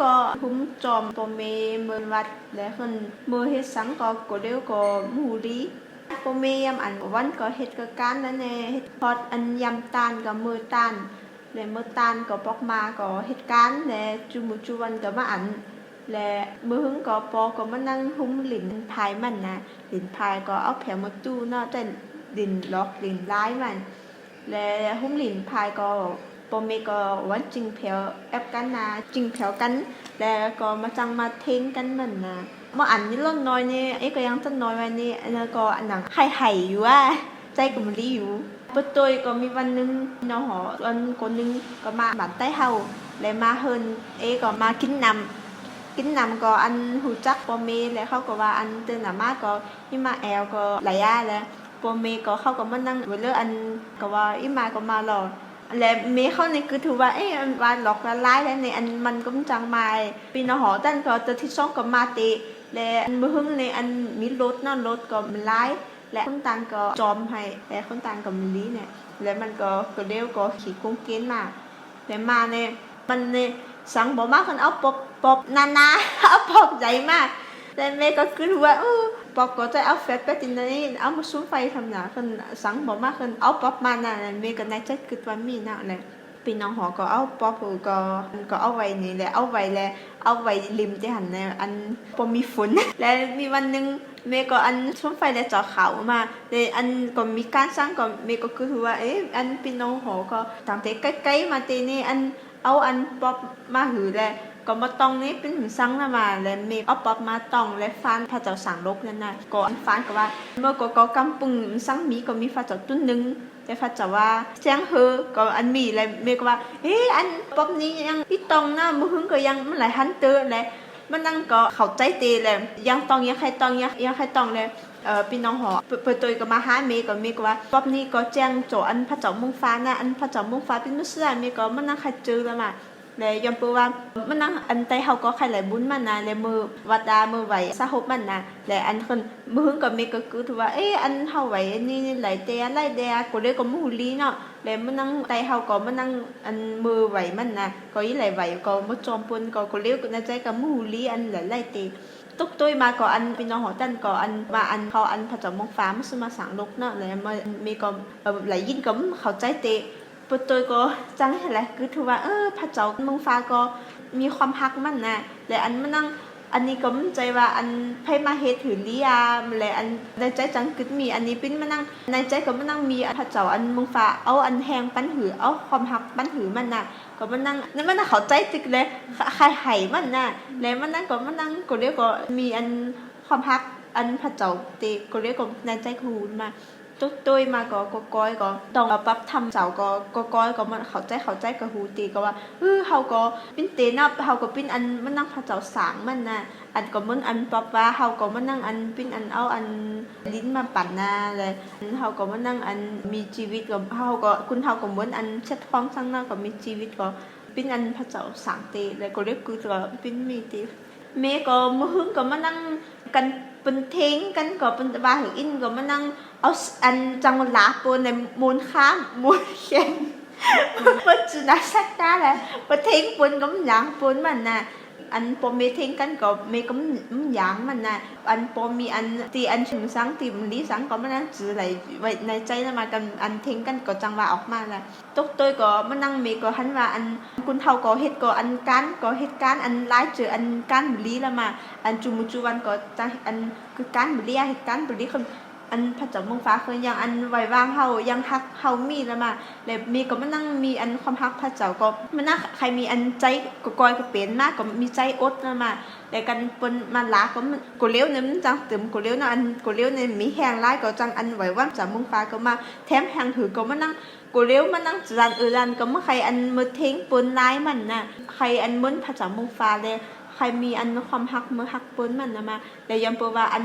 ก็หุ้มจอมปเมเมือวัดและคนเมื่อเฮ็ดสังก็กเดียวก็มูรีปเมยำอันวันก็เฮ็ดก็การนั่นแน่เฮ็ดพอดอันยำตาลกับมือตาลและมือตาลก็ปอกมาก็เฮ็ดการและจุมุจุวันก็มาอันและมือหึงก็ปอก็มานั่งหุ้มหลินพายมันนะหลินพายก็เอาแผงมาตู้เนาะแต่ดินล็อกดินร้ายมัน และหุ้มหลินพายก็ ปมเมก็วันจริงเผียวแอบกันนะจริงเผียวกัน แล้วก็มาจังมาเทงกันมันนะเมื่ออันนี้ล่นน้อยนี่เอ้ก็ยังจะน้อยไว้นี่อันนั้นก็อันหนังไข่ไห่อยู่ว่าใจก็มันรีอยู่ปะตัวก็มีวันหนึงน้องหอวันคนหนึงก็มาบ้านใต้เฮาแล้วมาเฮินเอ้ก็มากินน้ำกินน้ำก็อันหูจักปอเมแล้วเขาก็ว่าอันเตือนหนามาก็อิมาแอลก็หลายยาแล้วปอเมก็เขาก็มานั่งเวลาอันก็ว่าอิมาก็มารอ แล้วเมเขาเนี่ยคือถือว่าเอ้อันว่าหลอกละลายแล้วในอันมันก็มันจังมาปีนหอตั้นก็ตัวที่สองก็มาตะและอันมือหึงในอันมีรถนั่นรถก็มันไล่และคนต่างก็จอมให้และคนต่างก็มันลีเนี่ยแล้วมันก็ก็เดียวก็ขี่กงเกณฑ์มาแต่มาเนี่ยมันเนี่ยสั่งบอกมากคนเอาปอบปอบนานาเอาปอบใหญ่มากแต่แม่ก็คือว่าเออ ปอบก็จะเอาแฟตไปตินนี่เอามาซุ้มไฟทำหนาคนสังบอกมากคนเอาปอบมาหน่ะแม่ก็ในใจคือว่ามีน่ะเลยพี่น้องหอก็เอาปอบก็ก็เอาไว้นี่แหละเอาไว้แล้วเอาไว้ริมที่หันในอันพอมีฝนแล้วมีวันหนึ่งแม่ก็อันซุ้มไฟแล้วจาะเขามาแต่อันก็มีการสร้างก็แม่ก็คือว่าเอ๊ะอันพี่น้องหอก็ต่างแต่ใกล้ๆมาตีนี่อันเอาอันปอบมาหือแล้ว ก็มาตองนี้เป็นหมือนสังนะมาและมีเอาป๊อปมาตองและฟันพระเจ้าสั่งลกนั่นน่ะก็อันฟันก็ว่า เมื่อก็ก็กำปึงสังมีก็มีพระเจ้าตุ้นหนึงแต่พระเจ้าว่าแจ้งเฮอก็อันมีและเมก็ว่าเฮ้อันป๊อปนี้ยังพี่ตองนะมือหึงก็ยังมันหลายหันเตอและมันนั่งก็เข้าใจเตและยังตองยังใครตองยังยังใครตองเลยเออพี่น้องหอเปิดตัวก็มาหาเมก็เมก็ว่าป๊อบนี้ก็แจ้งโจอันพระเจ้ามุ่งฟ้านะอันพระเจ้ามุ่งฟ้าเป็นมุสลิมเมก็มันนั่งใครเจอแล้วมา เลยยอมปูว่ามันนั่งอันใต้เฮาก็ใครหลายบุญมันนะเลยมือวัดดามือไหวสะหบมันนะเลยอันคนมือหึงกับเมก็คือถือว่าเอ้อันเฮาไหวนนี้หลเตะหลเดะก็เลยก็มือลีเนาะเลยมันนั่งใต้เฮาก็มันนั่งอันมือไหวมันนะก็อีหลไหวก็มือจอมปนก็ก็เลี้ยวก็ในใจก็มือลีอันไหลายหลเตะตุกตุ้ยมาก็อันพี่น้องหอตันก็อันมาอันเขาอันพระเจ้ามองฟ้ามันมาสังลกเนาะเลยมามีก็เอ่อหลายยินก็เข้าใจเตะ ปตัวก็จังแหละคือถือว่าเออพระเจ้าเมืองฟ้าก็มีความฮักมันนะและอันมันนั่งอันนี้ก็มั่นใจว่าอันไพ่มาเฮ็ดถือลียาและอันในใจจังกึดมีอันนี้เป็นมันนั่งในใจก็มันนั่งมีพระเจ้าอันมืองฟ้าเอาอันแหงปั้นหือเอาความฮักปั้นหือมันน่ะก็มันนั่งนั่นมันน่ะเขาใจตึกเลยใครไห้มันน่ะแล้วมันนั่งก็มันนั่งก็เรียกก็มีอันความฮักอันพระเจ้าเตก็เรียกก็ในใจคูณมา ตุ๊กตุ้ยมาก็ก็ก้อยก็ต้องปั๊บทำเสาก็ก็ก้อยก็มันเข้าใจเข้าใจกับฮูตีก็ว่าเออเฮาก็เป็นเตนับเฮาก็เป็นอันมันนั่งพระเจ้าสางมันน่ะอันก็มันอันปั๊บว่าเฮาก็มันนั่งอันเป็นอันเอาอันลิ้นมาปั่นน่ะเลยเฮาก็มันนั่งอันมีชีวิตก็เฮาก็คุณเฮาก็มือนอันเช็ดฟองสังหน้าก็มีชีวิตก็เป็นอันพระเจ้าสางเตแล้วก็เรียกคือก็เป็นมีตี เมก็มื้อหึงก็มานั่งกันเป็นเทงกันก็เป็นบาหืออินก็มานั่งเอาอันจังหวะลาปูในมูลค้างมูลเข็นมันจะน่าสักตาแหละประเทงปูนก็มันยางปูนมันน่ะ อันปอมีเทงกันก็มีก็มันยางมันนะอันปอมีอันตีอันถึงสังตีมันลีสังก็มันนั่งจือไหลไว้ในใจแล้วมากันอันเทงกันก็จังหวะออกมาแหละตกตัวก็มันนั่งมีก็หันว่าอันคุณเท่าก็เฮ็ดก็อันการก็เฮ็ดการอันหลายเจออันการบุรีแล้วมาอันจุมุจุวันก็จะอันคือการบุรีเหตุการบุรีคน อันพระเจ้าเมืองฟ้าคือยังอันไว้วางเฮายังฮักเฮามีแล้วมาแล้วมีก็มานั่งมีอันความฮักพระเจ้าก็มันน่าใครมีอันใจก็กอยก็เป็นมากก็มีใจอดแล้วมาแต่กันปนมาลาก็มันก็เลี้ยวเนี่ยมันจังเติมก็เลี้ยวนะอันก็เลี้ยวเนี่ยมีแหงหลายก็จังอันไว้วางจากมงฟ้าก็มาแถมแหงถือก็มานั่งก็เลี้ยวมานั่งจันเออรันก็มาใครอันมือเทงปิ้นลายมันน่ะใครอันมือนพระเจ้ามงฟ้าเลยใครมีอันความฮักมือฮักปนมันนะมาแต่ยอมเปว่าอัน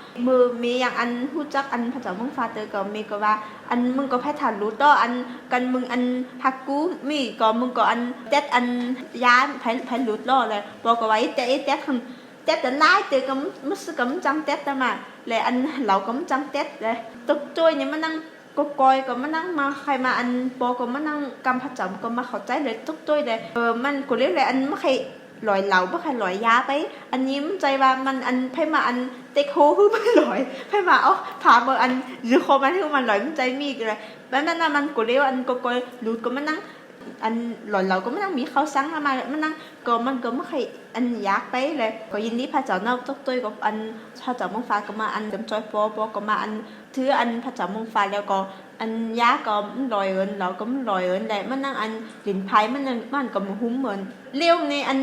มือหึงก็มันก็สังก็จื้อและอันพระเจ้าอันเอ่อแต่เฮาก็ตามมาก็จื้อและอันพระเจ้ามันนั่งหออันสังก็ยิงมันก็จื้อและสังก็จื้อมันจื้อคือมันก็เดียวอันก็เก่ามาหลายยินเนี่ยอันมันก็ไม่เข้าใจแล้วมาตุกตุ้ยก็ก็ก็ก็ก็ก็มันน่าเข้าใจเลยอันมือหึงกระโปรงก็หุ้มอันดูดยาเนาะมือมีอย่างอันฮู้จักอันพระเจ้ามึงฟาเตอร์ก็มีก็ว่า อันมึงก็แพ้ทานรู้ต่ออันกันมึงอันฮักกูมีก็มึงก็อันเต็ดอันยาแพ้แพ้รู้ต่อเลยบอกก็ว่าไอ้เต็ดไอ้เต็ดทำเต็ดแต่ไลายเตอก็มึสก็มึจังเต็ดแต่มาและอันเราก็มึจังเต็ดเลยตุกตุ้ยเนี่ยมันนั่งก็กอยก็มานั่งมาใครมาอันปอก็มานั่งกำพระจำก็มาเข้าใจเลยทุกตัวเลยเออมันกูเรียกเลยอันไม่ใคร ลอยเหลาไม่ใครลอยยาไป อันนี้มันใจว่ามันอันไพ่มาอันเต็กโฮคือมันลอยไพ่มาเอาถามเบอร์อันหรือโคมันที่มันลอยมันใจมีกันเลยแล้วนั่นน่ะมันกูเรียกอันก็กอยหลุดก็มานั่งอันหล่อนเราก็ไม่ต้องมีเขาสั่งมามันนั่งก็มันก็ไม่เคยอันยากไปเลยก็ยินดีพระเจ้านาทุกตัวกับอันพระเจ้ามงฟ้าก็มาอันเต็มจอยปอปอก็มาอันถืออันพระเจ้ามงฟ้าแล้วก็อันยาก็มันลอยเอินเราก็มันลอยเอินแหละมันนั่งอันลินไพ่มันนั่งมันก็มาหุ้มเหมือนเลี้ยวในอัน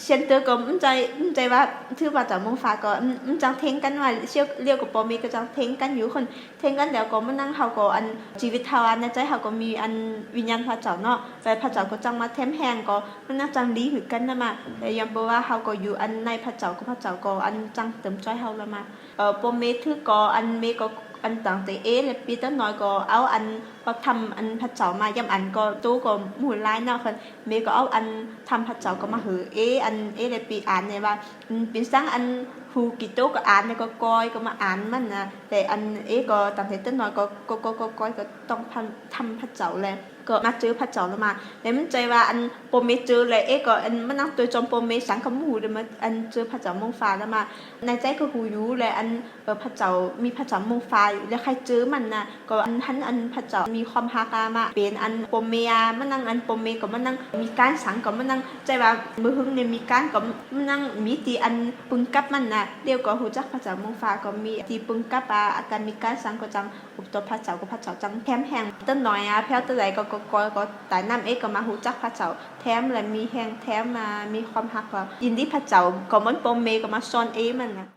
เชียนเตอร์ก็มันใจมันใจว่าถือพระเจ้ามงฟ้าก็มันจังเทงกันว่าเชี่ยวเลี้ยวกับปอมีก็จังเทงกันอยู่คนเทงกันแล้วก็มานั่งเขาก็อันชีวิตเฮาอันในใจเขาก็มีอันวิญญาณพระเจ้าเนาะแต่พระเจ้าก็จังมาแถมแหงก็มันน่าจังดีคือกันนะมาแต่ยังบอกว่าเฮาก็อยู่อันในพระเจ้าก็พระเจ้าก็อันจังเติมใจเฮาละมาเออปมเมถือก็อันเมก็ อันต่างแต่เอและปีต้นน้อยก็เอาอันพอทำอันพระเจ้ามาย่ำอันก็ตู้ก็หมู่หลายนาะคนเมก็เอาอันทำพระเจ้าก็มาหือเอ อันเอและปีอ่านเนี่ยว่าเป็นสังอันฮูกิโตก็อ่านแล้วก็กอยก็มาอ่านมันนะแต่อันเจอพระเจ้าแล้วมาแล้วมันใจว่าอันโปเมเจอเลยเอ๊ก็อันมันนั่งตัวจอมโปเมสังคมูเลยมาอันเจอพระเจ้ามงฟ้าแล้วมาในใจก็ฮูอยู่เลยอันเออพระเจ้ามีพระเจ้ามงฟ้าอยู่แล้วใครเจอมันนะก็อันทันอันพระเจ้ามีความฮากามาเป็นอันโปเมียมันนั่งอันโปเมก็มันนั่งมีการสังก็มันนั่งใจว่ามือหึงเนี่ยมีการก็มันนั่งมีตีอันปึงกับมันนะเดียวก็ฮู้จักพระเจ้ามงฟ้าก็มีตีปึงกับอาการมีการสังก็จังอุปตพระเจ้าก็พระเจ้าจังแถมแหงต้นน้อยอะแพ้วตัวใดก็ก็ก็ก็แต่นำเอกก็มาหูจักพระเจ้า แถมและมีแหงแถมมามีความฮักว่ายินดีพระเจ้าก็มันปมเมก็มาซอนเอมันนะ